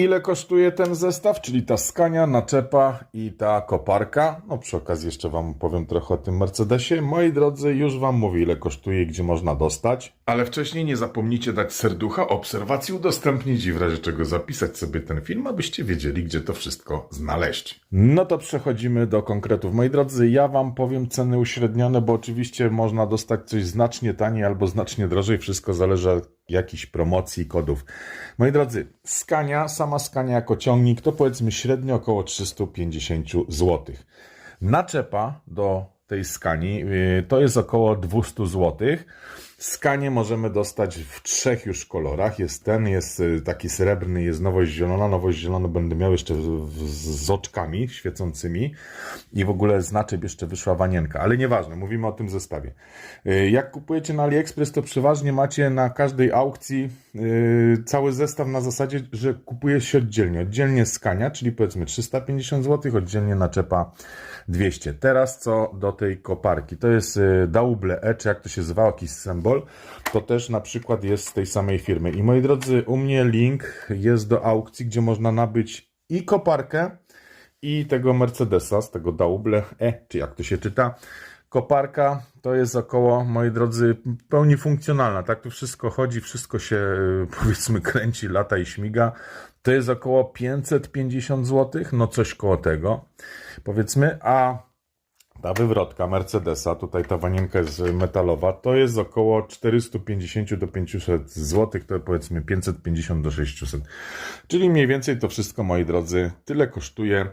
Ile kosztuje ten zestaw, czyli ta skania, naczepa i ta koparka? No przy okazji jeszcze Wam powiem trochę o tym Mercedesie. Moi drodzy, już Wam mówię ile kosztuje i gdzie można dostać. Ale wcześniej nie zapomnijcie dać serducha, obserwacji, udostępnić i w razie czego zapisać sobie ten film, abyście wiedzieli gdzie to wszystko znaleźć. No to przechodzimy do konkretów. Moi drodzy, ja Wam powiem ceny uśrednione, bo oczywiście można dostać coś znacznie taniej albo znacznie drożej. Wszystko zależy jakichś promocji, kodów. Moi drodzy, skania, sama skania jako ciągnik to powiedzmy średnio około 350 zł. Naczepa do tej skani yy, to jest około 200 zł. Skanie możemy dostać w trzech już kolorach. Jest ten, jest y, taki srebrny, jest nowość zielona. Nowość zielona będę miał jeszcze z oczkami świecącymi i w ogóle z naczep jeszcze wyszła wanienka, ale nieważne, mówimy o tym zestawie. Y, Jak kupujecie na AliExpress, to przeważnie macie na każdej aukcji y, cały zestaw na zasadzie, że kupuje się oddzielnie. Oddzielnie skania, czyli powiedzmy 350 zł, oddzielnie naczepa 200. Teraz co do tej koparki, to jest Dauble E, czy jak to się zwał, jakiś symbol, to też na przykład jest z tej samej firmy. I moi drodzy, u mnie link jest do aukcji, gdzie można nabyć i koparkę, i tego Mercedesa, z tego Dauble E, czy jak to się czyta. Koparka to jest około, moi drodzy, pełni funkcjonalna. Tak tu wszystko chodzi, wszystko się powiedzmy kręci, lata i śmiga. To jest około 550 zł, no coś koło tego, powiedzmy, a ta wywrotka Mercedesa, tutaj ta wanienka jest metalowa, to jest około 450 do 500 zł, to powiedzmy 550 do 600. Czyli mniej więcej to wszystko, moi drodzy, tyle kosztuje.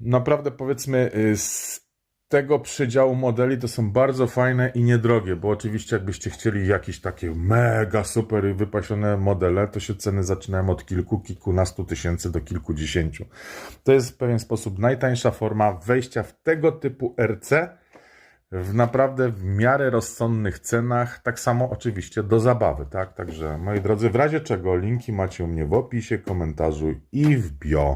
Naprawdę powiedzmy y, z tego przedziału modeli to są bardzo fajne i niedrogie, bo oczywiście jakbyście chcieli jakieś takie mega super wypasione modele, to się ceny zaczynają od kilku, kilkunastu tysięcy do kilkudziesięciu. To jest w pewien sposób najtańsza forma wejścia w tego typu RC w naprawdę w miarę rozsądnych cenach, tak samo oczywiście do zabawy, tak? Także moi drodzy, w razie czego linki macie u mnie w opisie, komentarzu i w bio.